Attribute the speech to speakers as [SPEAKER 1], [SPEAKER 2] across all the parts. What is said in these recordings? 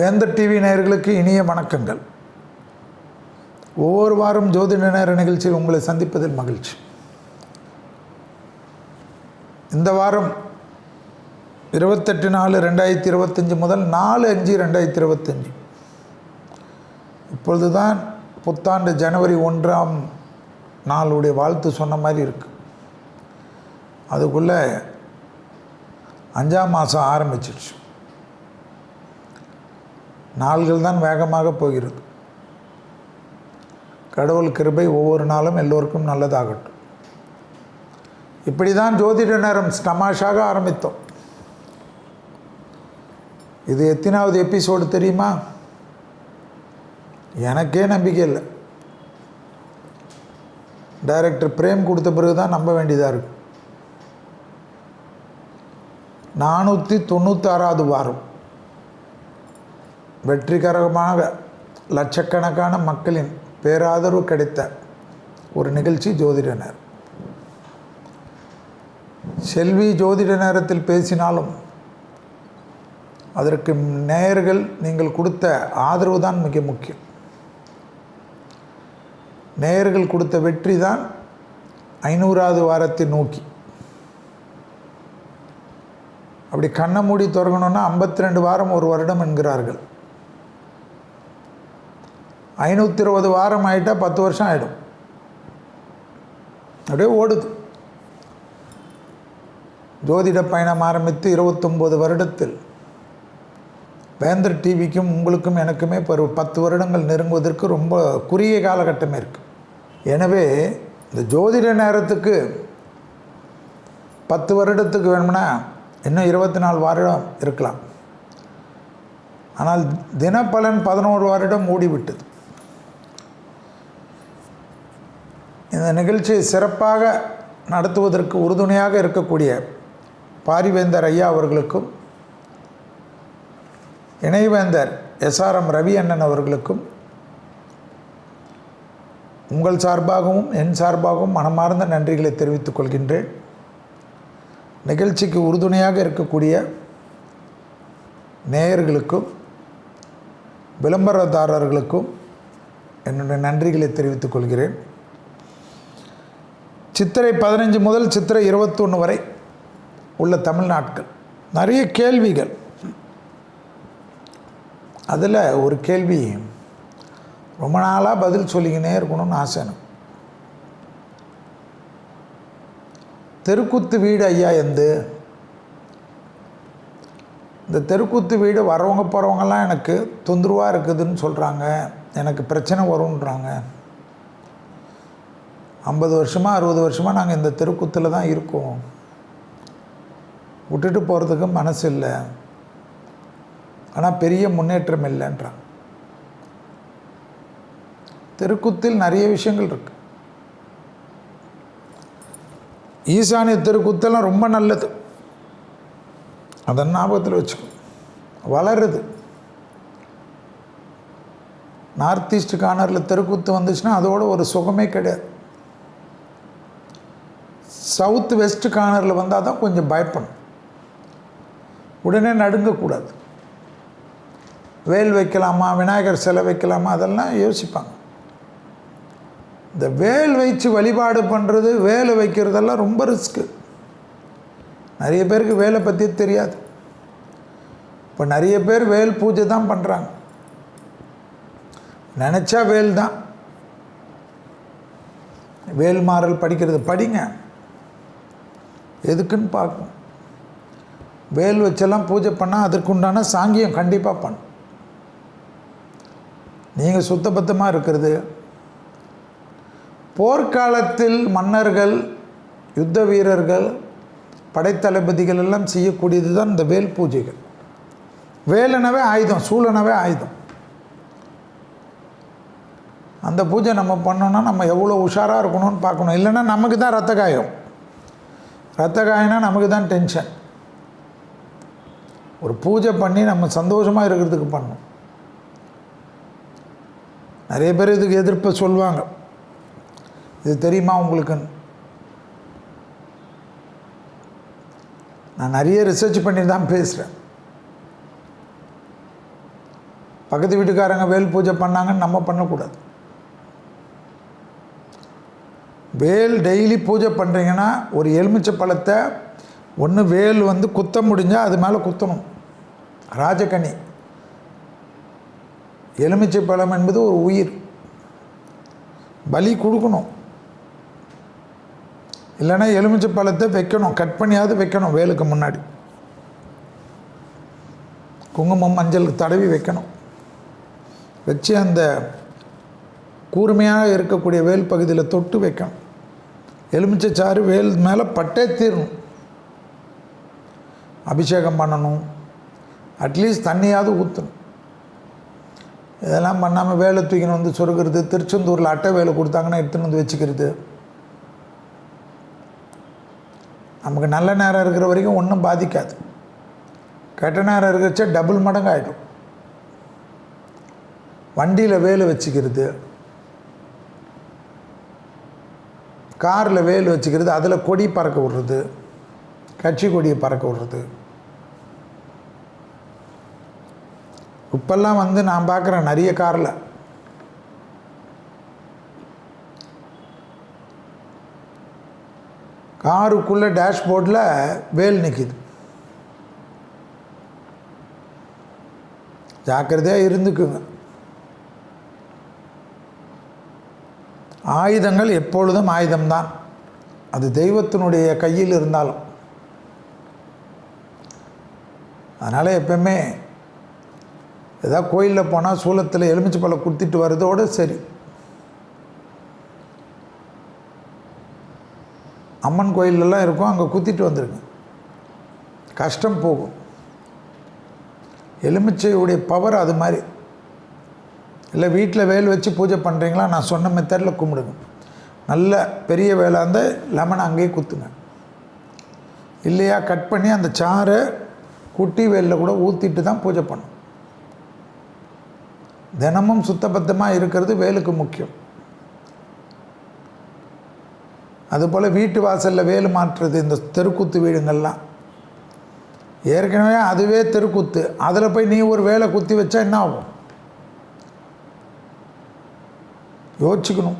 [SPEAKER 1] வேந்தர் டிவி நேயர்களுக்கு இனிய வணக்கங்கள். ஒவ்வொரு வாரம் ஜோதிட நேர நிகழ்ச்சியில் உங்களை சந்திப்பதில் மகிழ்ச்சி. இந்த வாரம் இருபத்தெட்டு நாலு ரெண்டாயிரத்தி இருபத்தஞ்சி முதல் நாலு அஞ்சு ரெண்டாயிரத்தி இருபத்தஞ்சி. இப்பொழுது தான் புத்தாண்டு ஜனவரி ஒன்றாம் நாளுடைய வாழ்த்து சொன்ன மாதிரி இருக்குது அதுக்குள்ளே அஞ்சாம் மாதம் ஆரம்பிச்சிடுச்சு நாள்கள் தான் வேகமாக போகிறது. கடவுள் கிருபை ஒவ்வொரு நாளும் எல்லோருக்கும் நல்லதாகட்டும். இப்படி தான் ஜோதிட நேரம் ஸ்டமாஷாக ஆரம்பித்தோம். இது எத்தனாவது எபிசோடு தெரியுமா? எனக்கே நம்பிக்கை இல்லை. டைரக்டர் பிரேம் கொடுத்த பிறகு தான் நம்ப வேண்டியதாக இருக்குது நானூற்றி தொண்ணூத்தாறாவது வாரம். வெற்றிகரமாக லட்சக்கணக்கான மக்களின் பேராதரவு கிடைத்த ஒரு நிகழ்ச்சி ஜோதிட நேரம் செல்வி ஜோதிட நேரத்தில் பேசினாலும் அதற்கு நேயர்கள் நீங்கள் கொடுத்த ஆதரவு தான் மிக முக்கியம். நேயர்கள் கொடுத்த வெற்றி தான் ஐநூறாவது வாரத்தை நோக்கி. அப்படி கண்ணை மூடி திறக்கணுன்னா ஐம்பத்தி ரெண்டு வாரம் ஒரு வருடம் என்கிறார்கள். ஐநூற்றி இருபது வாரம் ஆகிட்டால் பத்து வருஷம் ஆகிடும் அப்படியே ஓடுது. ஜோதிட பயணம் ஆரம்பித்து இருபத்தொம்போது வருடத்தில் வேந்தர் டிவிக்கும் உங்களுக்கும் எனக்குமே இப்போ ஒரு பத்து வருடங்கள் நெருங்குவதற்கு ரொம்ப குறுகிய காலகட்டமே இருக்குது எனவே இந்த ஜோதிட நேரத்துக்கு பத்து வருடத்துக்கு வேணும்னா இன்னும் இருபத்தி நாலு வருடம் இருக்கலாம். ஆனால் தினப்பலன் பதினோரு வருடம் மூடிவிட்டது இந்த நிகழ்ச்சியை சிறப்பாக நடத்துவதற்கு உறுதுணையாக இருக்கக்கூடிய பாரிவேந்தர் ஐயா அவர்களுக்கும் இணைவேந்தர் எஸ்ஆர்எம் ரவி அண்ணன் அவர்களுக்கும் உங்கள் சார்பாகவும் என் சார்பாகவும் மனமார்ந்த நன்றிகளை தெரிவித்துக் கொள்கின்றேன். நிகழ்ச்சிக்கு உறுதுணையாக இருக்கக்கூடிய நேயர்களுக்கும் விளம்பரதாரர்களுக்கும் என்னுடைய நன்றிகளை தெரிவித்துக் கொள்கிறேன். சித்திரை பதினஞ்சு முதல் சித்திரை இருபத்தொன்று வரை உள்ள தமிழ்நாட்கள் நிறைய கேள்விகள். அதில் ஒரு கேள்வி ரொம்ப நாளாக பதில் சொல்லிக்கினே இருக்கணும்னு ஆசை தெருக்குத்து வீடு ஐயா எந்து? இந்த தெருக்குத்து வீடு வரவங்க போகிறவங்கலாம் எனக்கு தொந்தரவாக இருக்குதுன்னு சொல்கிறாங்க எனக்கு பிரச்சனை வரும்ன்றாங்க. ஐம்பது வருஷமாக அறுபது வருஷமாக நாங்கள் இந்த தெருக்குத்தில் தான் இருக்கோம். விட்டுட்டு போகிறதுக்கு மனசு இல்லை. ஆனால் பெரிய முன்னேற்றம் இல்லைன்றான் தெருக்குத்தில் நிறைய விஷயங்கள் இருக்கு. ஈசானிய தெருக்குத்தெல்லாம் ரொம்ப நல்லது. அதை ஞாபகத்தில் வச்சுக்கோ. வளருது. நார்த் ஈஸ்ட் கார்னரில் தெருக்குத்து வந்துச்சுன்னா அதோட ஒரு சுகமே கிடையாது. சவுத் வெஸ்ட் கார்னரில் வந்தால் தான் கொஞ்சம் பயப்படும் உடனே நடுங்கக்கூடாது வேல் வைக்கலாமா விநாயகர் சிலை வைக்கலாமா அதெல்லாம் யோசிப்பாங்க. இந்த வேல் வச்சு வழிபாடு பண்ணுறது வேலை வைக்கிறதெல்லாம் ரொம்ப ரிஸ்க்கு நிறைய பேருக்கு வேலை பற்றி தெரியாது. இப்போ நிறைய பேர் வேல் பூஜை தான் பண்ணுறாங்க நினச்சா வேல் தான். வேல் மாறல் படிக்கிறது படிங்க. எதுக்குன்னு பார்க்கணும். வேல் வச்செல்லாம் பூஜை பண்ணால் அதற்குண்டான சாங்கியம் கண்டிப்பாக பண்ணும் நீங்கள் சுத்தபத்தமாக இருக்கிறது. போர்க்காலத்தில் மன்னர்கள் யுத்த வீரர்கள் படைத்தளபதிகள் எல்லாம் செய்யக்கூடியது தான் இந்த வேல் பூஜைகள். வேலனவே ஆயுதம் சூழனவே ஆயுதம். அந்த பூஜை நம்ம பண்ணோன்னா நம்ம எவ்வளோ உஷாராக இருக்கணும்னு பார்க்கணும். இல்லைன்னா நமக்கு தான் ரத்த காயம். ரத்த காயம்னா நமக்கு தான் டென்ஷன் ஒரு பூஜை பண்ணி நம்ம சந்தோஷமாக இருக்கிறதுக்கு பண்ணும். நிறைய பேர் இதுக்கு எதிர்ப்பை சொல்லுவாங்க இது தெரியுமா உங்களுக்குன்னு? நான் நிறைய ரிசர்ச் பண்ணி தான் பேசுகிறேன் பக்கத்து வீட்டுக்காரங்க வேல் பூஜை பண்ணாங்கன்னு நம்ம பண்ணக்கூடாது. வேல் டெய்லி பூஜை பண்ணுறீங்கன்னா ஒரு எலுமிச்சை பழத்தை ஒன்று வேல் வந்து குத்த முடிஞ்சால் அது மேலே குத்தணும். ராஜகனி. எலுமிச்சை பழம் என்பது ஒரு உயிர். பலி கொடுக்கணும். இல்லைன்னா எலுமிச்சை பழத்தை வைக்கணும். கட் பண்ணியாவது வைக்கணும் வேலுக்கு முன்னாடி. குங்குமம் மஞ்சள் தடவி வைக்கணும். வச்சு அந்த கூர்மையாக இருக்கக்கூடிய வேல் பகுதியில் தொட்டு வைக்கணும். எலுமிச்சை சாறு வேல் மேலே பட்டே தீரணும். அபிஷேகம் பண்ணணும். அட்லீஸ்ட் தண்ணியாவது ஊற்றணும் இதெல்லாம் பண்ணாமல் வேலை தூக்கின்னு வந்து சொருக்கிறது திருச்செந்தூரில் அட்டை வேலை கொடுத்தாங்கன்னா எடுத்துன்னு வந்து வச்சுக்கிறது. நமக்கு நல்ல நேரம் இருக்கிற வரைக்கும் ஒன்றும் பாதிக்காது. கெட்ட நேரம் இருக்கிறச்சா டபுள் மடங்கு ஆகிடும் வண்டியில் வேலை வச்சுக்கிறது. காரில் வேல் வச்சுக்கிறது அதில் கொடி பறக்க விடுறது. கட்சி கொடியை பறக்க விடுறது. இப்போல்லாம் வந்து நான் பார்க்குறேன் நிறைய காரில். காருக்குள்ளே டேஷ்போர்டில் வேல் நிற்கிது ஜாக்கிரதையாக இருந்துக்குங்க. ஆயுதங்கள் எப்பொழுதும் ஆயுதம்தான். அது தெய்வத்தினுடைய கையில் இருந்தாலும். அதனால் எப்பவுமே ஏதாவது கோயிலில் போனால் சூலத்தில் எலுமிச்சை பழம் கொடுத்துட்டு வர்றதோடு சரி. அம்மன் கோயிலெல்லாம் இருக்கும் அங்கே குத்திட்டு வந்துருங்க. கஷ்டம் போகும். எலுமிச்சையுடைய பவர் அது மாதிரி. இல்லை வீட்டில் வேல் வச்சு பூஜை பண்ணுறீங்களா? நான் சொன்ன மெத்தடில் கும்பிடுங்க. நல்ல பெரிய வேலாக இருந்தால் லெமன் அங்கேயே குத்துங்க. இல்லையா கட் பண்ணி அந்த சாறை குட்டி வேலில் கூட ஊற்றிட்டு தான் பூஜை பண்ணும். தினமும் சுத்தபத்தமாக இருக்கிறது வேலுக்கு முக்கியம். அதுபோல் வீட்டு வாசலில் வேலு மாற்றுறது இந்த தெருக்கூத்து வீடுங்கள்லாம். ஏற்கனவே அதுவே தெருக்கூத்து. அதில் போய் நீ ஒரு வேலை குத்தி வச்சா என்ன ஆகும்? யோசிச்சுக்கணும்.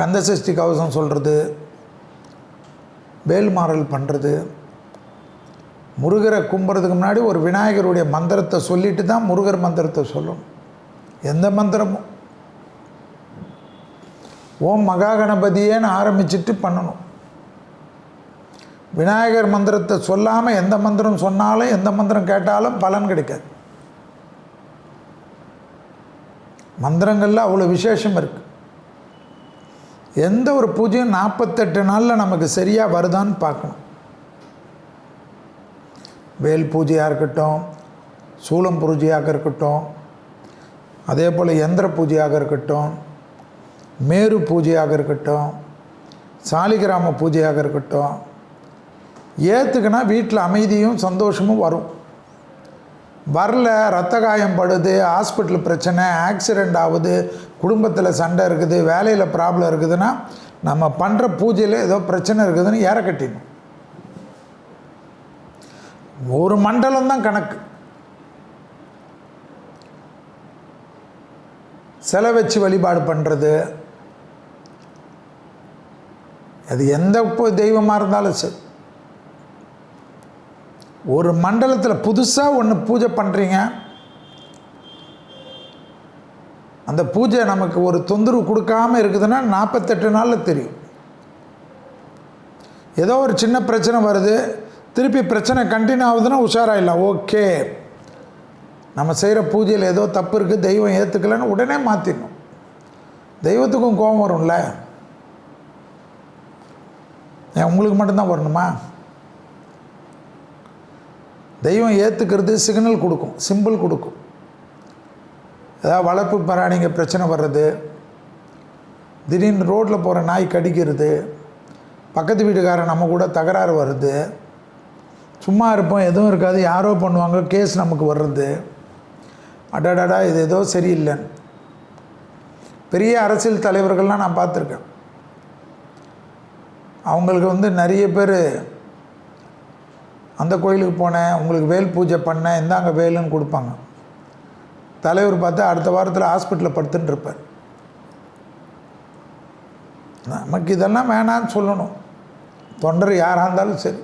[SPEAKER 1] கந்தசஷ்டி கவசம் சொல்கிறது வேல்மாறல் பண்ணுறது முருகரை கும்புறதுக்கு முன்னாடி ஒரு விநாயகருடைய மந்திரத்தை சொல்லிட்டு தான் முருகர் மந்திரத்தை சொல்லணும். எந்த மந்திரமும். ஓம் மகா கணபதியேன்னு ஆரம்பிச்சிட்டு பண்ணணும். விநாயகர் மந்திரத்தை சொல்லாமல் எந்த மந்திரம் சொன்னாலும் எந்த மந்திரம் கேட்டாலும் பலன் கிடைக்காது. மந்திரங்களில் அவ்வளோ விசேஷம் இருக்குது எந்த ஒரு பூஜையும் நாற்பத்தெட்டு நாளில் நமக்கு சரியாக வருதான்னு பார்க்கணும். வேல் பூஜையாக இருக்கட்டும் சூலம் பூஜையாக இருக்கட்டும் அதே போல் எந்திர பூஜையாக இருக்கட்டும் மேரு பூஜையாக இருக்கட்டும் சாலிகிராம பூஜையாக இருக்கட்டும் ஏற்றுக்குன்னா வீட்டில் அமைதியும் சந்தோஷமும் வரும். வரல ரத்த காயம் படுது ஹாஸ்பிட்டல் பிரச்சனை ஆக்சிடெண்ட் ஆகுது குடும்பத்தில் சண்டை இருக்குது வேலையில் ப்ராப்ளம் இருக்குதுன்னா நம்ம பண்ணுற பூஜையில் ஏதோ பிரச்சனை இருக்குதுன்னு ஏற கட்டிடணும். ஒரு மண்டலம் தான் கணக்கு. சிலை வச்சு வழிபாடு பண்ணுறது அது எந்த தெய்வமாக இருந்தாலும் சரி. ஒரு மண்டலத்தில் புதுசாக ஒன்று பூஜை பண்ணுறீங்க அந்த பூஜை நமக்கு ஒரு தொந்தரவு கொடுக்காம இருக்குதுன்னா நாற்பத்தெட்டு நாளில் தெரியும். ஏதோ ஒரு சின்ன பிரச்சனை வருது. திருப்பி பிரச்சனை கண்டினியூ ஆகுதுன்னா உஷாராயிடலாம். ஓகே. நம்ம செய்கிற பூஜையில் ஏதோ தப்பு இருக்குது தெய்வம் ஏற்றுக்கலைன்னு உடனே மாற்றிடணும் தெய்வத்துக்கும் கோபம் வரும்ல. ஏன் உங்களுக்கு மட்டும்தான் வரணுமா? தெய்வம் ஏற்றுக்கிறது சிக்னல் கொடுக்கும் சிம்பிள் கொடுக்கும். ஏதாவது வளர்ப்பு பிராணிங்க பிரச்சனை வர்றது திடீர்னு ரோட்டில் போகிற நாய் கடிக்கிறது பக்கத்து வீட்டுக்காரன் நம்ம கூட தகராறு வருது சும்மா இருப்போம் எதுவும் இருக்காது யாரோ பண்ணுவாங்க கேஸ் நமக்கு வர்றது. அடடடா இது ஏதோ சரியில்லைன்னு. பெரிய அரசியல் தலைவர்கள்லாம் நான் பார்த்துருக்கேன். அவங்களுக்கு வந்து நிறைய பேர் அந்த கோயிலுக்கு போனேன் உங்களுக்கு வேல் பூஜை பண்ணேன் இந்தாங்க வேலுன்னு கொடுப்பாங்க. தலைவர் பார்த்தா அடுத்த வாரத்தில் ஹாஸ்பிட்டலில் படுத்துன்னு இருப்பார். நமக்கு இதெல்லாம் வேணான்னு சொல்லணும். தொண்டர் யாராக இருந்தாலும் சரி.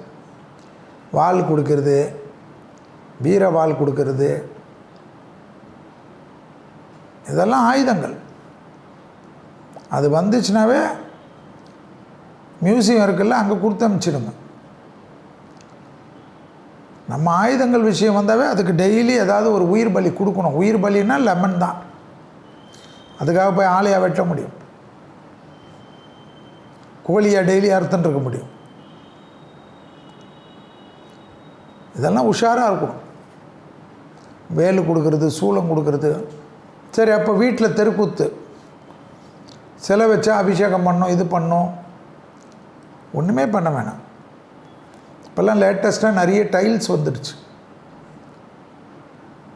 [SPEAKER 1] வாள் கொடுக்கறது வீர வாள் கொடுக்கறது. இதெல்லாம் ஆயுதங்கள். அது வந்துச்சுனாவே மியூசியம் இருக்குல்ல அங்கே கொடுத்து அனுப்பிச்சிடுங்க. நம்ம ஆயுதங்கள் விஷயம் வந்தாவே அதுக்கு டெய்லி ஏதாவது ஒரு உயிர் பலி கொடுக்கணும். உயிர் பலின்னா லெமன் தான். அதுக்காக போய் ஆலையாக வெட்ட முடியும். கோழியாக டெய்லி அறுத்துன்னு இருக்க முடியும். இதெல்லாம் உஷாராக இருக்கணும். வேல் கொடுக்கறது சூளம் கொடுக்கறது. சரி அப்போ வீட்டில் தெருக்கூத்து. சிலை வச்சா அபிஷேகம் பண்ணோம் இது பண்ணோம். ஒன்றுமே பண்ண வேணாம். இப்போல்லாம் லேட்டஸ்ட்டாக நிறைய டைல்ஸ் வந்துடுச்சு.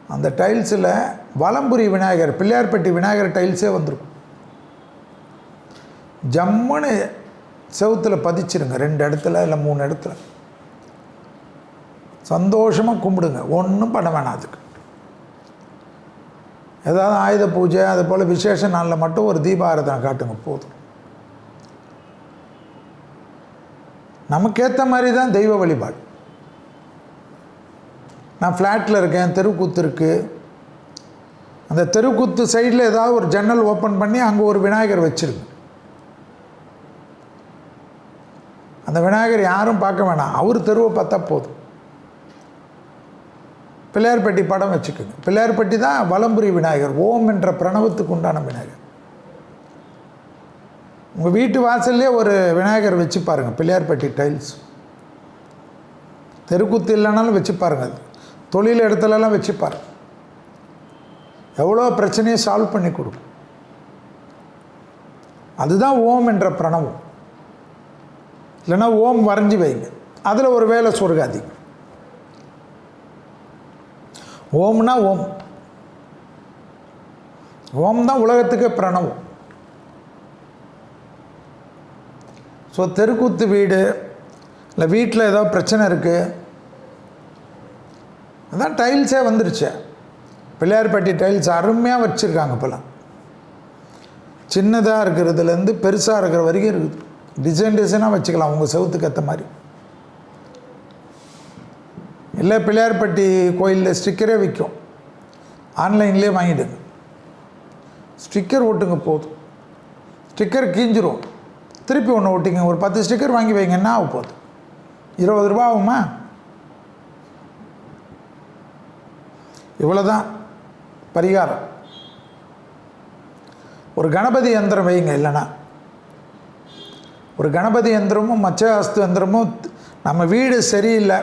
[SPEAKER 1] அந்த டைல்ஸில் வலம்புரி விநாயகர் பிள்ளையார்பட்டி விநாயகர் டைல்ஸே வந்துருக்கும். ஜம்முன்னு செவுத்தில் பதிச்சிருங்க ரெண்டு இடத்துல இல்லை மூணு இடத்துல. சந்தோஷமாக கும்பிடுங்க ஒன்றும் பண்ண வேணாம் அதுக்கு. ஏதாவது ஆயுத பூஜை அது போல் விசேஷ நாளில் மட்டும் ஒரு தீபாரதனை காட்டுங்க போதும். நமக்கேற்ற மாதிரி தான் தெய்வ வழிபாடு. நான் ஃப்ளாட்டில் இருக்கேன் தெருக்கூத்து இருக்குது அந்த தெருக்கூத்து சைடில் ஏதாவது ஒரு ஜன்னல் ஓப்பன் பண்ணி அங்கே ஒரு விநாயகர் வச்சுருங்க அந்த விநாயகர் யாரும் பார்க்க வேணாம். அவர் தெருவை பார்த்தா போதும். பிள்ளையார்பட்டி படம் வச்சுக்கோங்க. பிள்ளையார்பட்டி தான் வலம்புரி விநாயகர் ஓம் என்ற பிரணவத்துக்கு உண்டான விநாயகர். உங்கள் வீட்டு வாசல்லே ஒரு விநாயகர் வச்சு பாருங்கள் பிள்ளையார்பட்டி டைல்ஸ் தெருக்குத்து இல்லைனாலும் வச்சு பாருங்கள் அது. தொழில் இடத்துலலாம் வச்சு பாருங்கள் எவ்வளோ பிரச்சனையை சால்வ் பண்ணி கொடுக்கும். அதுதான் ஓம் என்ற பிரணவம். இல்லைன்னா ஓம் வரைஞ்சி வைங்க. அதில் ஒரு வேலை சொருகாதீங்க. ஓம்னா ஓம். ஓம் தான் உலகத்துக்கு பிரணவம். ஸோ தெருக்கூத்து வீடு இல்லை வீட்டில் ஏதோ பிரச்சனை இருக்குது அதான் டைல்ஸே வந்துருச்சு. பிள்ளையார்பட்டி டைல்ஸ் அருமையாக வச்சுருக்காங்க இப்போலாம் சின்னதாக இருக்கிறதுலேருந்து பெருசாக இருக்கிற வரைக்கும் இருக்குது. டிசைன் டிசைனாக வச்சுக்கலாம். உங்கள் செவுத்துக்கு ஏற்ற மாதிரி. இல்லை பிள்ளையார்பட்டி கோயிலில் ஸ்டிக்கரே விற்கும் ஆன்லைன்லேயே வாங்கிடுங்க. ஸ்டிக்கர் ஓட்டுங்க போதும். ஸ்டிக்கர் கீஞ்சிரும். திருப்பி ஒன்று ஒட்டிங்க ஒரு பத்து ஸ்டிக்கர் வாங்கி வைங்க. என்ன ஆக போகுது? இருபது ரூபா ஆகுமா? இவ்வளோதான் பரிகாரம். ஒரு கணபதி யந்திரம் வைங்க இல்லைன்னா. ஒரு கணபதி யந்திரமும் மச்சகாஸ்து யந்திரமும் நம்ம வீடு சரியில்லை.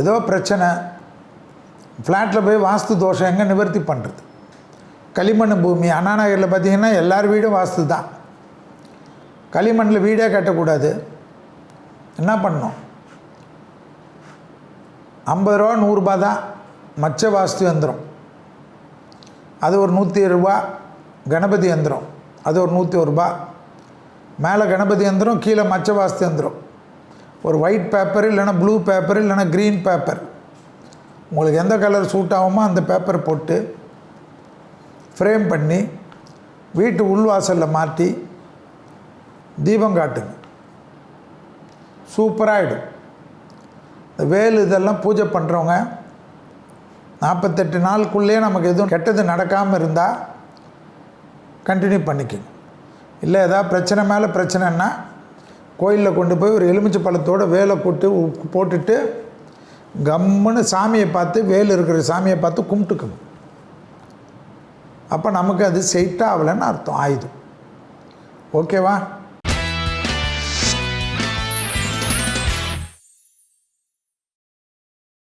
[SPEAKER 1] ஏதோ பிரச்சனை. ஃப்ளாட்டில் போய் வாஸ்து தோஷம் எங்கே நிவர்த்தி பண்ணுறது களிமண் பூமி அண்ணா நகரில் பார்த்தீங்கன்னா எல்லார் வீடும் வாஸ்து தான். களிமண்ணில் வீடே கட்டக்கூடாது. என்ன பண்ணணும்? ஐம்பது ரூபா நூறுரூபா தான் மச்ச வாஸ்து யந்திரம் அது ஒரு நூற்றி ரூபா கணபதி எந்திரம். அது ஒரு நூற்றி ஒரு ரூபா. மேலே கணபதி எந்திரம் கீழே மச்ச வாஸ்து எந்திரம். ஒரு ஒயிட் பேப்பர் இல்லைன்னா ப்ளூ பேப்பர் இல்லைன்னா க்ரீன் பேப்பர் உங்களுக்கு எந்த கலர் சூட் ஆகுமோ அந்த பேப்பர் போட்டு ஃப்ரேம் பண்ணி வீட்டு உள்வாசலில் மாட்டி தீபம் காட்டுங்க. சூப்பராகிடும் இந்த வேல் இதெல்லாம் பூஜை பண்ணுறவங்க நாற்பத்தெட்டு நாளுக்குள்ளேயே நமக்கு எதுவும் கெட்டது நடக்காமல் இருந்தால் கண்டினியூ பண்ணிக்கங்க. இல்லை ஏதாவது பிரச்சனை மேலே பிரச்சனைன்னா கோயிலில் கொண்டு போய் ஒரு எலுமிச்சை பழத்தோடு வேலை கொட்டு உப்பு போட்டுட்டு கம்முன்னு சாமியை பார்த்து வேல் இருக்கிற சாமியை பார்த்து கும்பிட்டுக்கணும் அப்போ நமக்கு அது செய்ட்டாகலைன்னு அர்த்தம் ஆயுதம் ஓகேவா